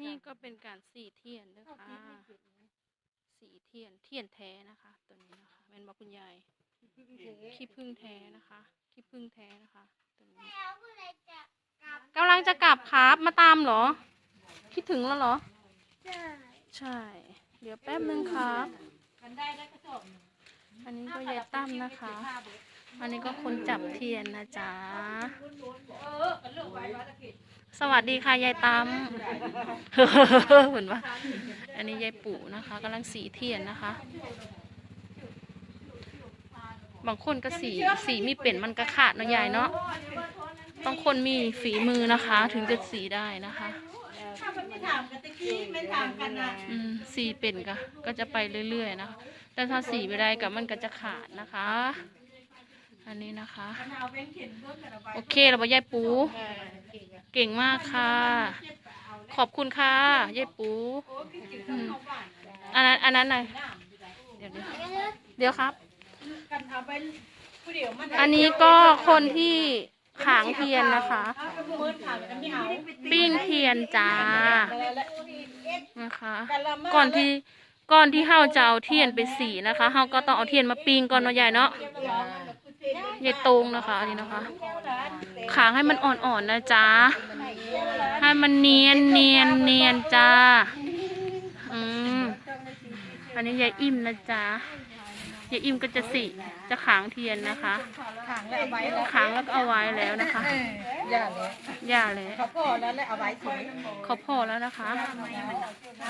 นี่ก็เป็นการสีเทียนนะคะสีเทียนเทียนแท้นะคะ ตัวนี้นะคะแม่นบอกคุณยายขี้พึ่งแท้นะคะขี้พึ่งแท้นะคะตัวนี้กำลังจะกลับครับมาตามเหรอ คิดถึงแล้วเหรอ ใช่เดี๋ยวแป๊บนึงครับอันนี้ก็ยายตั้มนะคะ อันนี้ก็คนจับเทียนนะจ๊ะ สวัสดีค่ะยายตั้มเหมือนว่า อันนี้ยายปู่นะคะกำลังสีเทียนนะคะ บางคนก็สีสีมีเป็นมันก็ขาดเนาะยายเนาะต้องคนมีฝีมือนะคะ ถึงจะสีได้นะคะถ้ามันไม่ถามกันตะกี้ไม่ถามกันนะอืมสีเป็นก็ก็จะไปเรื่อยๆนะคะ แต่ถ้าสีไม่ได้กับมันก็จะขาดนะคะ อันนี้นะคะมันเอาแบงค์เข็นเบิ้งกันเอาไปโอเคเราบอกยายปู เก่งมากค่ะ ขอบคุณค่ะยายปูอืมอันนั้นอันนั้นน่ะเดี๋ยวเดี๋ยวเดี๋ยวครับกันเอาไปผู้เดียวมันอันนี้ก็คนที่ขางเทียนนะคะเอาไปเบิ้งถามกันไม่เอาปิ้งเทียนจ้าแล้วนะคะกันละมาก่อนที่ก่อนที่เฮาจะเอาเทียนไปสีนะคะเฮาก็ต้องเอาเทียนมาปิ้งก่อนเนาะยายเนาะ ยายตรงนะคะอันนี้นะคะขางให้มันอ่อนๆนะจ๊ะ ให้มันเนียนเนียนเนียนจ้าอืมอันนี้ยายอิ่มนะจ๊ะยายอิ่มก็จะสีจะขางเทียนนะคะขังแล้วเอาไว้แล้วขางแล้วก็เอาไว้แล้วนะคะอย่าเลยอย่าเลยเขาพ่อแล้วแล้วเอาไว้สิเขาพอแล้วนะคะ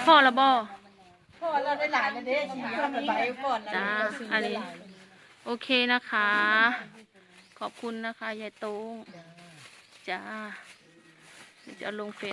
พอแล้วบ่พ่อเราได้หลายแล้วเด้ชีวิตมันไปก่อนแล้วจ้าเราซื้ออันได้นี้หลาย โอเคนะคะ ขอบคุณนะคะยายตงจ้าเดี๋ยวจะเอาลงเฟซ